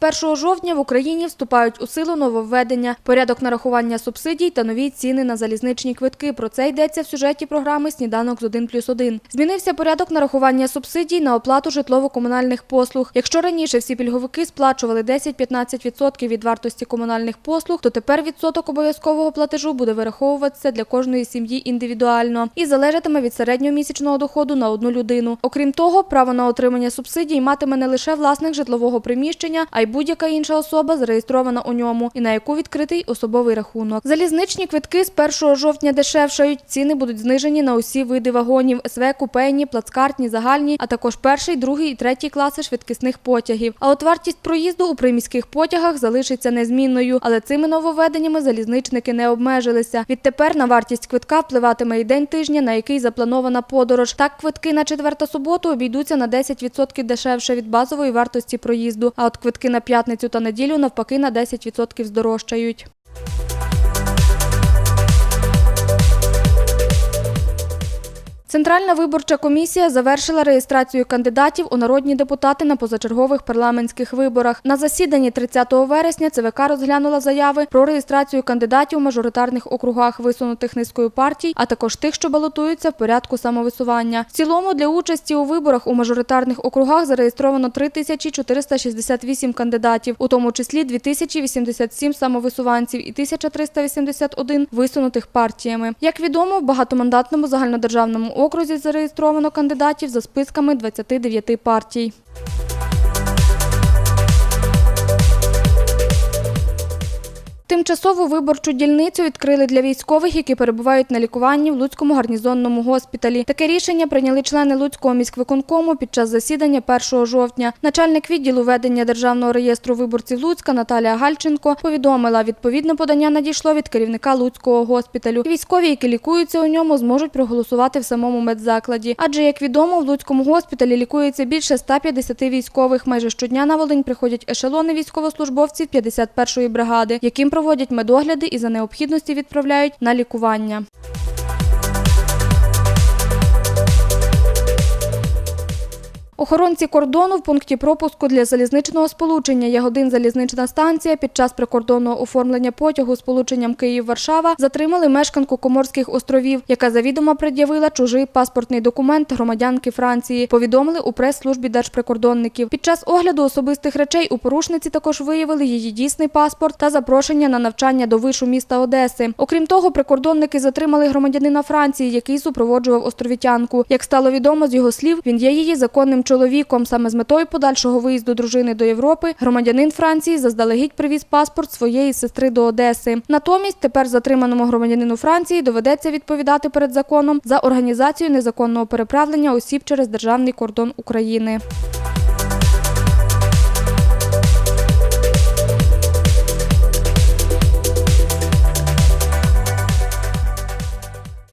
1 жовтня в Україні вступають у силу нововведення, порядок нарахування субсидій та нові ціни на залізничні квитки. Про це йдеться в сюжеті програми Сніданок з 1 плюс 1». Змінився порядок нарахування субсидій на оплату житлово-комунальних послуг. Якщо раніше всі пільговики сплачували 10-15% від вартості комунальних послуг, то тепер відсоток обов'язкового платежу буде вираховуватися для кожної сім'ї індивідуально і залежатиме від середньомісячного доходу на одну людину. Окрім того, право на отримання субсидій матиме не лише власник житлового приміщення, а й будь-яка інша особа, зареєстрована у ньому, і на яку відкритий особовий рахунок. Залізничні квитки з 1 жовтня дешевшають. Ціни будуть знижені на усі види вагонів: СВ, купейні, плацкартні, загальні, а також перший, другий і третій класи швидкісних потягів. А от вартість проїзду у приміських потягах залишиться незмінною, але цими нововведеннями залізничники не обмежилися. Відтепер на вартість квитка впливатиме і день тижня, на який запланована подорож. Так, квитки на четвер та суботу обійдуться на 10% дешевше від базової вартості проїзду. А от квитки на п'ятницю та неділю навпаки на 10% здорожчають. Центральна виборча комісія завершила реєстрацію кандидатів у народні депутати на позачергових парламентських виборах. На засіданні 30 вересня ЦВК розглянула заяви про реєстрацію кандидатів у мажоритарних округах, висунутих низкою партій, а також тих, що балотуються в порядку самовисування. В цілому для участі у виборах у мажоритарних округах зареєстровано 3468 кандидатів, у тому числі 2087 самовисуванців і 1381 висунутих партіями. Як відомо, в багатомандатному загальнодержавному окрузі зареєстровано кандидатів за списками 29 партій. Тимчасову виборчу дільницю відкрили для військових, які перебувають на лікуванні в Луцькому гарнізонному госпіталі. Таке рішення прийняли члени Луцького міськвиконкому під час засідання 1 жовтня. Начальник відділу ведення державного реєстру виборців Луцька Наталія Гальченко повідомила, відповідне подання надійшло від керівника Луцького госпіталю. Військові, які лікуються у ньому, зможуть проголосувати в самому медзакладі. Адже, як відомо, в Луцькому госпіталі лікується більше 150 військових. Майже щодня на Волинь приходять ешелони військовослужбовців 51-ї бригади, яким проводять медогляди і за необхідності відправляють на лікування. Охоронці кордону в пункті пропуску для залізничного сполучення Ягодин залізнична станція під час прикордонного оформлення потягу сполученням Київ-Варшава затримали мешканку Коморських островів, яка завідомо пред'явила чужий паспортний документ громадянки Франції. Повідомили у прес-службі держприкордонників. Під час огляду особистих речей у порушниці також виявили її дійсний паспорт та запрошення на навчання до вишу міста Одеси. Окрім того, прикордонники затримали громадянина Франції, який супроводжував островітянку. Як стало відомо з його слів, він є її законним чоловіком. Саме з метою подальшого виїзду дружини до Європи громадянин Франції заздалегідь привіз паспорт своєї сестри до Одеси. Натомість тепер затриманому громадянину Франції доведеться відповідати перед законом за організацію незаконного переправлення осіб через державний кордон України.